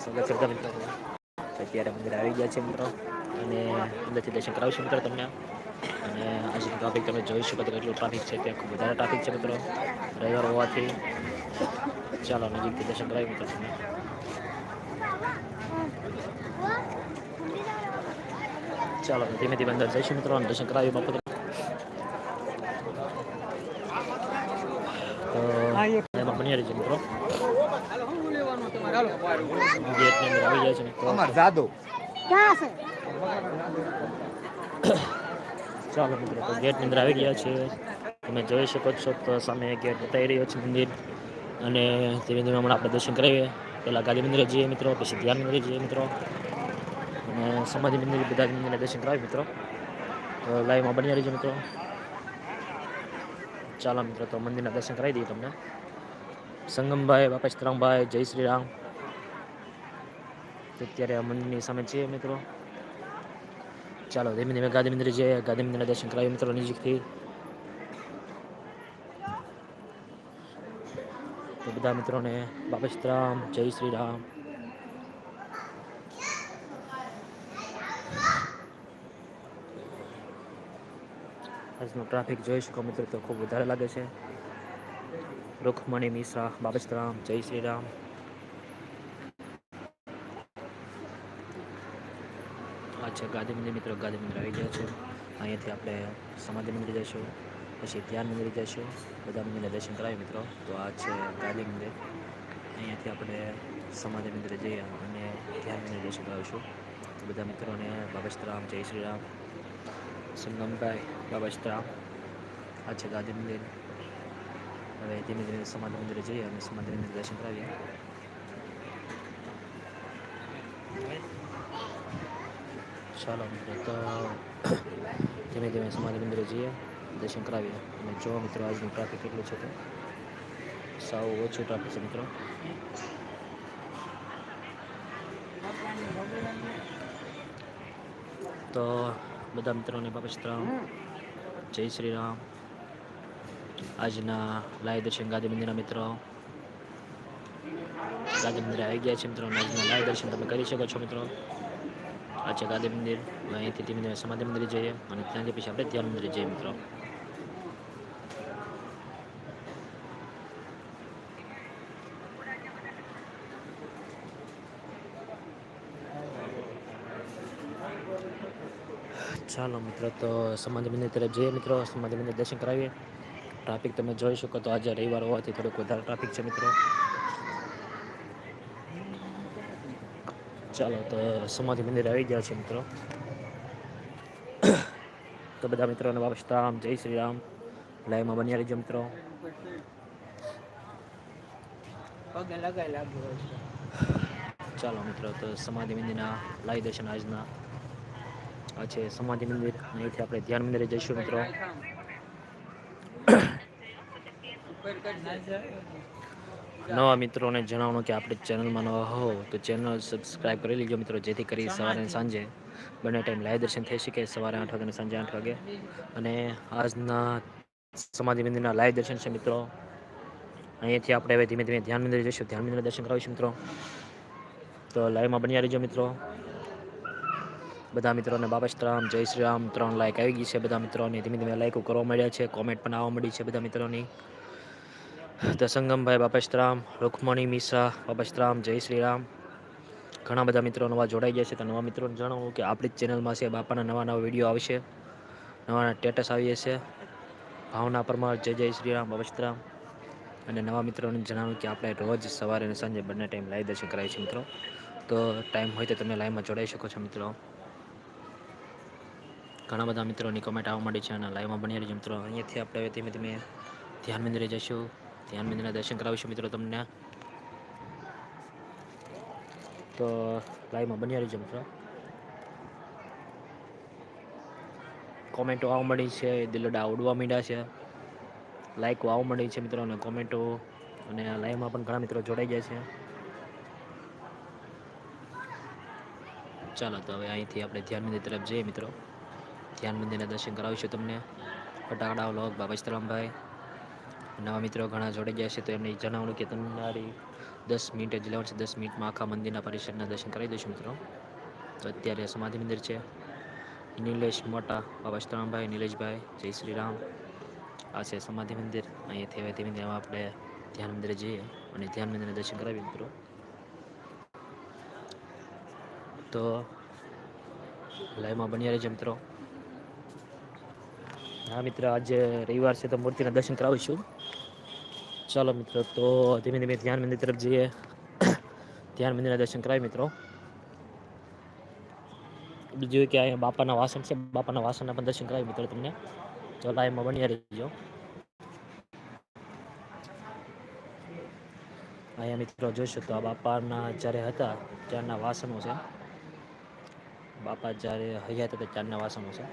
સ્વાગત છે બધા મિત્રો અત્યારે મંદિર આવી ગયા છે મિત્રો. અને અંદરથી દર્શન કરાવશું મિત્રો તમને. અને આજે ટ્રાફિક તમે જોઈ શકો તો કેટલું ટ્રાફિક છે તે ખૂબ વધારે ટ્રાફિક છે મિત્રો. રવિવાર હોવાથી. ચાલો નજીકથી દર્શન કરાવી મિત્રો તમને. ચાલો ધીમે ધીમે અંદર જઈશું મિત્રો અને દર્શન કરાવી બાપુ તો બની રહી છે મિત્રો. ગેટની અંદર આવી જાય છે મિત્રો અમાર જાદવ ક્યાં છે? ચાલો મિત્રો તો ગેટની અંદર આવી ગયા છે. તમે જોઈ શકો છો તો સામે ગેટ બતાવી રહ્યો છે મંદિર. અને ધીમે ધીમે હમણાં આપણે દર્શન કરાવીએ પહેલાં ગાલી મંદિરે જઈએ મિત્રો પછી ધ્યાન મંદિરે જઈએ મિત્રો. અને સમાધિ મંદિર બધા જ મંદિરના દર્શન કરાવીએ મિત્રો. તો લાઈવમાં બની રહીજો મિત્રો. ચાલો મિત્રો તો મંદિરના દર્શન કરાવી દઈએ તમને. સંગમભાઈ બાપા સીતરામભાઈ જય શ્રી રામ. તો અત્યારે મંદિરની સામે છીએ મિત્રો. ચાલો, ધીમે ધીમે ગાંધી મંદિરે જઈએ. ગાંધી દર્શન કરાવીએ મિત્રો નજીકથી. તો બધા મિત્રોને બાપા જય શ્રી રામ. આજનો ટ્રાફિક જોઈ શકો મિત્રો, તો ખૂબ વધારે લાગે છે. રૂખમણી મિશ્રા, બાપા સીતરામ જય શ્રી રામ. અચ્છા ગાંધી મંદિર. મિત્રો ગાંધી મંદિર આવી ગયા છે. અહીંયાથી આપણે સમાધિ મંદિર જઈશું. પછી ધ્યાન મંદિર જઈશું. બધા મંદિરને દર્શન કરાવી મિત્રો. તો આ છે ગાંધી મંદિર. અહીંયાથી આપણે સમાધિ મંદિરે જઈએ અને ધ્યાન મંદિર દર્શન કરાવીશું. બધા મિત્રોને બાબાશ્રામ જય શ્રી રામ. સંગમભાઈ બાબાશ્રામ આ છે ગાંધી મંદિર. હવે ધીમે ધીમે સમાધિ મંદિરે જઈએ અને સમાધિ મંદિર દર્શન કરાવીએ. ચાલો મિત્રો તો ધીમે ધીમે સમાધિ મંદિરે જઈએ દર્શન કરાવીએ અને જો મિત્રો આજનું ટ્રાફિક કેટલું છે તો સાવ ઓછું ટ્રાફિક છે મિત્રો તો બધા મિત્રોને બાપા સીતરામ જય શ્રી રામ આજના લાય દર્શન ગાંધી મંદિરના મિત્રો ગાંધી મંદિરે આવી ગયા છે મિત્રો આજના લાય દર્શન તમે કરી શકો છો મિત્રો આ છે મંદિર અહીંથી ધીમે સમાધિ મંદિરે જઈએ. અને ત્યાંથી પછી આપણે ધ્યાન મંદિરે જઈએ મિત્રો. ચાલો મિત્રો, તો સમાધિ મંદિર તરફ જઈએ મિત્રો. સમાધિ મંદિર દર્શન કરાવીએ. ટ્રાફિક તમે જોઈ શકો તો આજે રવિવાર હોવાથી થોડુંક વધારે ટ્રાફિક છે મિત્રો. ચાલો તો સમાધિ મંદિર આવી ગયા છે મિત્રો. તો બધા મિત્રોને વાપસ રામ જય શ્રી રામ લાઈવમાં બન્યા રહીજો મિત્રો. ચાલો મિત્રો તો સમાધિ મંદિરના લાઈ દર્શન આજના. આ છે સમાધિ મંદિર અહીંથી આપણે ધ્યાન મંદિરે જઈશું મિત્રો. નવા મિત્રોને જણાવવાનું કે આપણે ચેનલમાં નવા હો તો ચેનલ સબસ્ક્રાઈબ કરી લેજો મિત્રો, જેથી કરી સવારે સાંજે બંને ટાઈમ લાઈવ દર્શન થઈ શકે સવારે આઠ વાગે અને સાંજે આઠ વાગે. અને આજના સમાધિ મંદિરના લાઈવ દર્શન છે મિત્રો. અહીંયાથી આપણે હવે ધીમે ધીમે ધ્યાન મંદિર જઈશું. ધ્યાન મંદિરના દર્શન કરાવીશું મિત્રો. તો લાઈવમાં બન્યા રહીજો મિત્રો. બધા મિત્રોને બાબા રામ, જય શ્રી રામ. ત્રણ લાઈક આવી ગઈ છે બધા મિત્રોને. ધીમે ધીમે લાઈકો કરવા મળ્યા છે. કોમેન્ટ પણ આવવા મળી છે બધા મિત્રોની. તો સંગમભાઈ બાપા રામ રૂકમણી મિશ્રા, બાપા જય શ્રી રામ ઘણા બધા મિત્રો નવા જોડાઈ ગયા છે તો નવા મિત્રોને જણાવું કે આપણી જ ચેનલમાં છે બાપાના નવા નવા વીડિયો આવશે. નવા નવા સ્ટેટસ આવીએ જશે ભાવના પરમાર, જય જય શ્રી રામ અને નવા મિત્રોને જણાવું કે આપણે રોજ સવારે અને સાંજે બંને ટાઈમ લાઈવ દર્શન કરાય છે મિત્રો. તો ટાઈમ હોય તો તમે લાઈવમાં જોડાઈ શકો છો મિત્રો. ઘણા બધા મિત્રોની કમેન્ટ આવવા માંડી છે અને લાઈવમાં બની રહીશું મિત્રો. અહીંયાથી આપણે ધીમે ધીમે ધ્યાન મંદિરે જઈશું. ધ્યાન મંદિરના દર્શન કરાવીશું મિત્રો તમને. તો લાઈવમાં બની રહીશું મિત્રો. કોમેન્ટો આવવા મળી છે, દિલડા ઉડવા માંડ્યા છે. લાઈકો આવવા મળી છે મિત્રો અને કોમેન્ટો અને લાઈવમાં પણ ઘણા મિત્રો જોડાઈ ગયા છે. ચાલો તો હવે અહીંથી આપણે ધ્યાન મંદિર તરફ જઈએ મિત્રો. ધ્યાન મંદિરના દર્શન કરાવીશું તમને. ફટાકડા, વ્લોગ, બાબા સીતરામભાઈ નવા મિત્રો ઘણા જોડાઈ ગયા છે તો એમને જણાવવાનું કે તમારી દસ મિનિટ જ લેવાનું છે, દસ મિનિટમાં આખા મંદિરના પરિસરના દર્શન કરાવી દઈશું મિત્રો. તો અત્યારે સમાધિ મંદિર છે. નિલેશ મોટા, બાબા શ્રામભાઈ નિલેશભાઈ, જય શ્રી રામ. આ છે સમાધિ મંદિર. અહીંયાથી હવે ધીમે ધીમે આપણે ધ્યાન મંદિરે જઈએ અને ધ્યાન મંદિરના દર્શન કરાવીએ મિત્રો. તો લાઈવમાં બન્યા રહેજો મિત્રો. હા મિત્ર, આજે રવિવાર છે તો મૂર્તિના દર્શન કરાવીશું. ચાલો મિત્રો, તો ધીમે ધીમે ધ્યાન મંદિર તરફ જઈએ. ધ્યાન મંદિરના દર્શન કરાય મિત્રો. બીજું કે અહીંયા બાપાના વાસણ છે. બાપાના વાસણના પણ દર્શન કરાય મિત્રો તમને. તો લાઈવમાં બન્યા રહીજો. અહીંયા મિત્રો જોઈશું તો આ બાપાના જ્યારે હતા ત્યારના વાસણો છે. બાપા જ્યારે હયાત હતા ત્યારના વાસણો છે.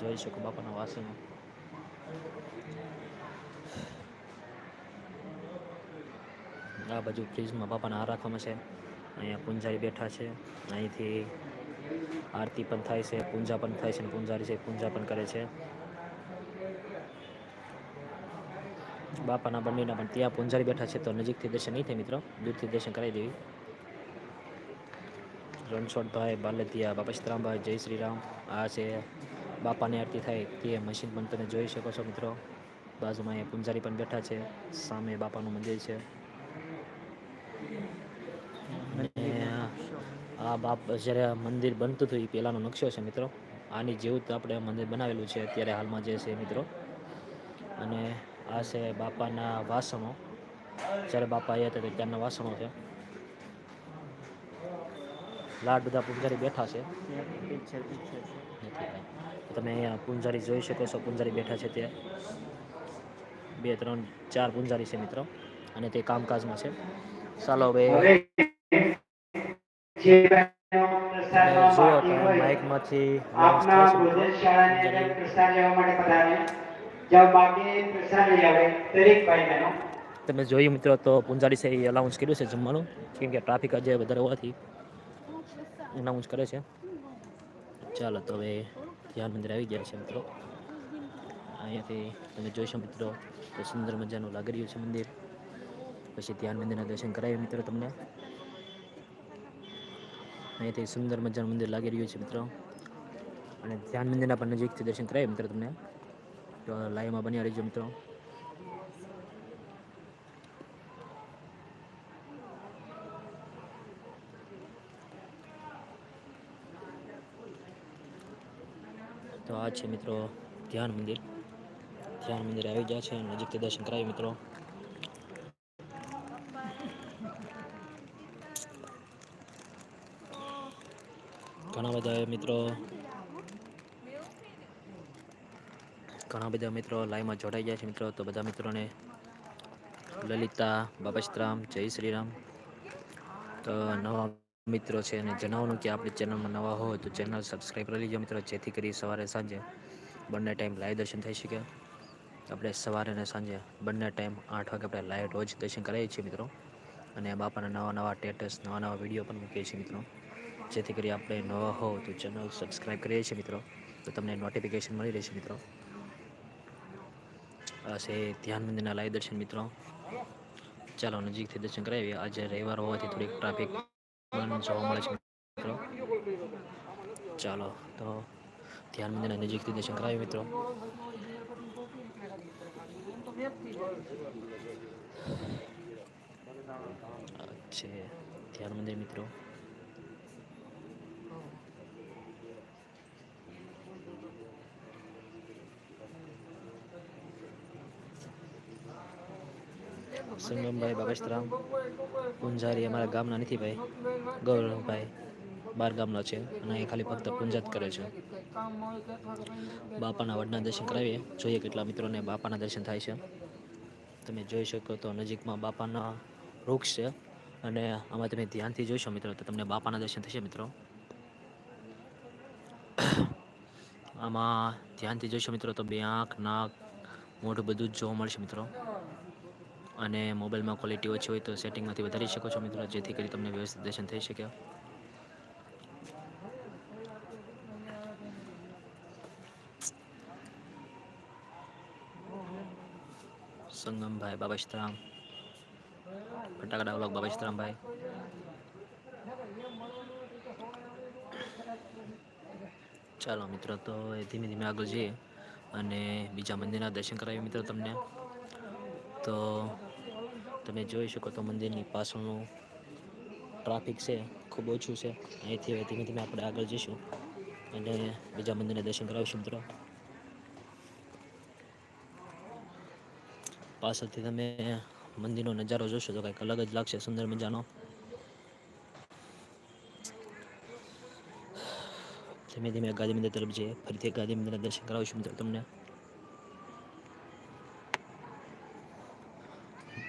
જોઈ શકો બાપાના વાસણો. આ બાજુ ફ્રીજમાં બાપાના હાર રાખવામાં છે. અહીંયા પૂંજારી બેઠા છે. અહીંથી આરતી પણ થાય છે, પૂંજા પણ થાય છે અને પૂંજારી છે, પૂજા પણ કરે છે. બાપાના બંનેના પણ ત્યાં પૂંજારી બેઠા છે તો નજીકથી દર્શન નહીં થાય મિત્રો, દૂરથી દર્શન કરાવી દેવી. રણછોડભાઈ બાલતિયા બાપા સીતરામભાઈ જય શ્રી રામ આ છે બાપાની આરતી થાય તે મશીન પણ તમે જોઈ શકો છો મિત્રો. બાજુમાં અહીંયા પૂંજારી પણ બેઠા છે. સામે બાપાનું મંદિર છે. અને આ બાપ જ્યારે મંદિર બનતું હતું એ પહેલાંનો નકશો છે મિત્રો. આની જેવું જ આપણે મંદિર બનાવેલું છે અત્યારે હાલમાં જે છે મિત્રો. અને આ છે બાપાના વાસણો. જ્યારે બાપા આવ્યા હતા ત્યારના વાસણો છે. લાડ બધા પૂંજારી બેઠા છે. તમે અહીંયા પૂંજારી જોઈ શકો છો, પૂંજારી બેઠા છે ત્યાં. બે, ત્રણ, ચાર પૂંજારી છે મિત્રો. અને તે કામકાજમાં છે. ચાલો તમે પ્રસાદમાં જુઓ બાકી તો હોય, માઇકમાંથી આપના announce થાય છે ભોજન શાળાની અંદર પ્રસાદ લેવા માટે પધારે. જब બાકી પ્રસાદ લઈ આવે. દરેક ભાઈ બહેનો તમે જોયું મિત્રો તો પૂંજારી છે એ અલાઉન્સ કર્યું છે જમવાનું. કેમ કે ટ્રાફિક આજે વધારે હોવાથી અનાઉન્સ કરે છે. ચાલો તો હવે ધ્યાન મંદિર આવી ગયા છે મિત્રો. અહીંયાથી તમે જોઈશો મિત્રો તો સુંદર મજાનું લાગી રહ્યું છે મંદિર. પછી ધ્યાન મંદિરના દર્શન કરાવીએ મિત્રો તમને. અહીંયાથી સુંદર મજાનું મંદિર લાગી રહ્યું છે મિત્રો. અને ધ્યાન મંદિરના પણ નજીકથી દર્શન કરાવીએ મિત્રો તમને. તો લાઈવમાં બન્યા રહીજો મિત્રો. તો આ છે મિત્રો ધ્યાન મંદિર. ધ્યાન મંદિર આવી ગયા છે નજીકથી દર્શન કરાવી મિત્રો. ઘણા બધા મિત્રો ઘણા બધા મિત્રો લાઈવમાં જોડાઈ ગયા છે મિત્રો. તો બધા મિત્રોને લલિતા બાબાશ્રામ જય શ્રી રામ તો નવા મિત્રો છે અને જણાવવાનું કે આપણી ચેનલમાં નવા હોય તો ચેનલ સબસ્ક્રાઈબ કરી લેજો મિત્રો. જેથી કરી સવારે સાંજે બંને ટાઈમ લાઈવ દર્શન થઈ શકે. આપણે સવારે અને સાંજે બંને ટાઈમ આઠ વાગે આપણે લાઈવ રોજ દર્શન કરાવીએ છીએ મિત્રો. અને બાપાના નવા નવા ટેટસ નવા નવા વીડિયો પણ મૂકીએ છીએ મિત્રો. જેથી કરી આપણે નવા હો તો ચેનલ સબસ્ક્રાઈબ કરીએ છીએ મિત્રો. તો તમને નોટિફિકેશન મળી રહેશે મિત્રો. આ છે ધ્યાન મંદિરના લાઈવ દર્શન મિત્રો. ચાલો નજીકથી દર્શન કરાવીએ. આજે રવિવાર હોવાથી થોડીક ટ્રાફિક જોવા મળે છે મિત્રો. ચાલો તો ધ્યાન મંદિરના નજીકથી દર્શન કરાવીએ મિત્રો. છે ધ્યાન મંદિર મિત્રો. સંગમભાઈ બાબેશરામ પુંજારી અમારા ગામના નથી ભાઈ. ગૌરવભાઈ બાર ગામના છે અને એ ખાલી ફક્ત પૂંજા જ કરે છે. બાપાના વડના દર્શન કરાવીએ. જોઈએ કેટલા મિત્રોને બાપાના દર્શન થાય છે. તમે જોઈ શકો તો નજીકમાં બાપાના વૃક્ષ છે અને આમાં તમે ધ્યાનથી જોઈશો મિત્રો તો તમને બાપાના દર્શન થશે મિત્રો. આમાં ધ્યાનથી જોઈશો મિત્રો તો બે આંખ, નાક, મોઢું બધું જ જોવા મળશે મિત્રો. અને મોબાઈલમાં ક્વોલિટી ઓછી હોય તો સેટિંગમાંથી વધારી શકો છો મિત્રો, જેથી કરી તમને વ્યવસ્થિત દર્શન થઈ શકે. સંગમભાઈ બાબા ફટાકડા વ્લોગ બાબા ચાલો મિત્રો, તો એ ધીમે ધીમે આગળ જઈએ અને બીજા મંદિરના દર્શન કરાવીએ મિત્રો તમને. તો તમે જોઈ શકો તો મંદિરની પાછળનું ટ્રાફિક છે, ખૂબ ઓછું છે. અહીંથી હવે ધીમે ધીમે આપણે આગળ જઈશું અને બીજા મંદિરને દર્શન કરાવીશું મિત્રો. પાછળથી તમે મંદિરનો નજારો જોશો તો કંઈક અલગ જ લાગશે સુંદર મજાનો. ધીમે ધીમે ગાંધી મંદિર તરફ જઈએ, ફરીથી ગાંધી મંદિરના દર્શન કરાવીશું મિત્રો તમને.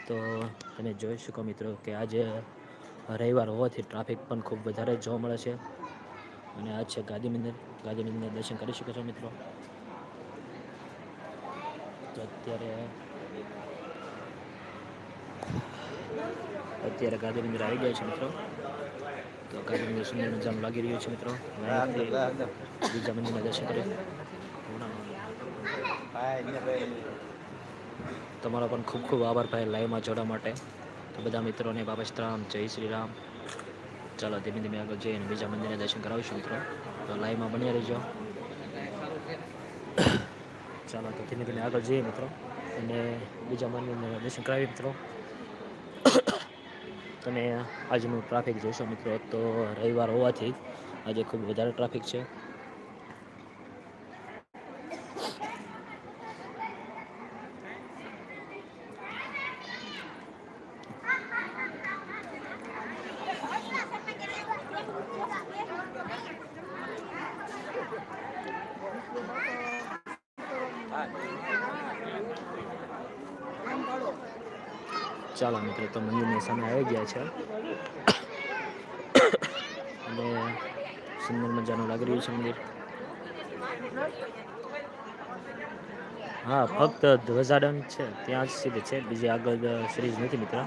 તો તમે જોઈ શકો મિત્રો કે આજે રવિવાર હોવાથી ટ્રાફિક પણ ખૂબ વધારે જોવા મળે છે. અને આ છે ગાંધી મંદિર. ગાંધી મંદિરના દર્શન કરી શકો છો મિત્રો. તો અત્યારે અત્યારે ગાંધી મંદિર આવી ગયા છે મિત્રો. તો ગાંધી મંદિર સુંદર મજાનું લાગી રહ્યું છે મિત્રો. બીજા મંદિરના દર્શન કરી. તમારો પણ ખૂબ ખૂબ આભાર ભાઈ લાઈવમાં જોડવા માટે. તો બધા મિત્રોને બાબા સીતારામ જય શ્રી રામ. ચાલો ધીમે ધીમે આગળ જઈને બીજા મંદિરના દર્શન કરાવીશું મિત્રો. તો લાઈવમાં બન્યા રહેજો. ચાલો તો ધીમે ધીમે આગળ જઈએ મિત્રો. અને બીજા મંદિરને દર્શન કરાવીએ મિત્રો. તમે આજનું ટ્રાફિક જોશો મિત્રો, તો રવિવાર હોવાથી આજે ખૂબ વધારે ટ્રાફિક છે. ચાલો મિત્રો, તો મંદિરની સામે આવી ગયા છે. અને સુંદર મજાનું લાગી રહ્યું છે મંદિર. હા, ફક્ત ધ્વજાડન છે, ત્યાં જ સીધે છે. બીજી આગળ સિરીઝ નથી મિત્ર.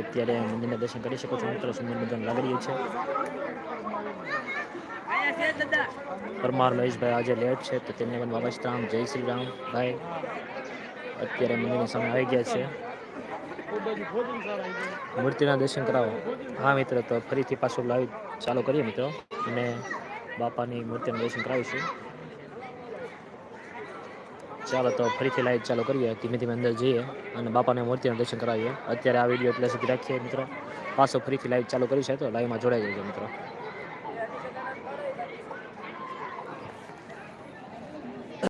અત્યારે મંદિરના દર્શન કરી શકો છો મિત્રો, સુંદર મજાનું લાગી રહ્યું છે. પરમાર મહેશભાઈ આજે લેટ છે, તો તેમને પણ બાબા શ્રી રામ, જય શ્રી રામ ભાઈ અત્યારે મંદિરની સામે આવી ગયા છે. મૂર્તિના દર્શન કરાવો. હા મિત્ર, તો ફરીથી પાછું લાવી ચાલુ કરીએ મિત્રો. અને બાપાની મૂર્તિનું દર્શન કરાવીશું. ચાલો, તો ફરીથી લાઈટ ચાલુ કરીએ. ધીમે ધીમે અંદર જઈએ અને બાપાને મૂર્તિનું દર્શન કરાવીએ. અત્યારે આ વીડિયો એટલે સુધી રાખીએ મિત્રો. પાછો ફરીથી લાઈટ ચાલુ કરી છે તો લાઈવમાં જોડાઈ જજો મિત્રો.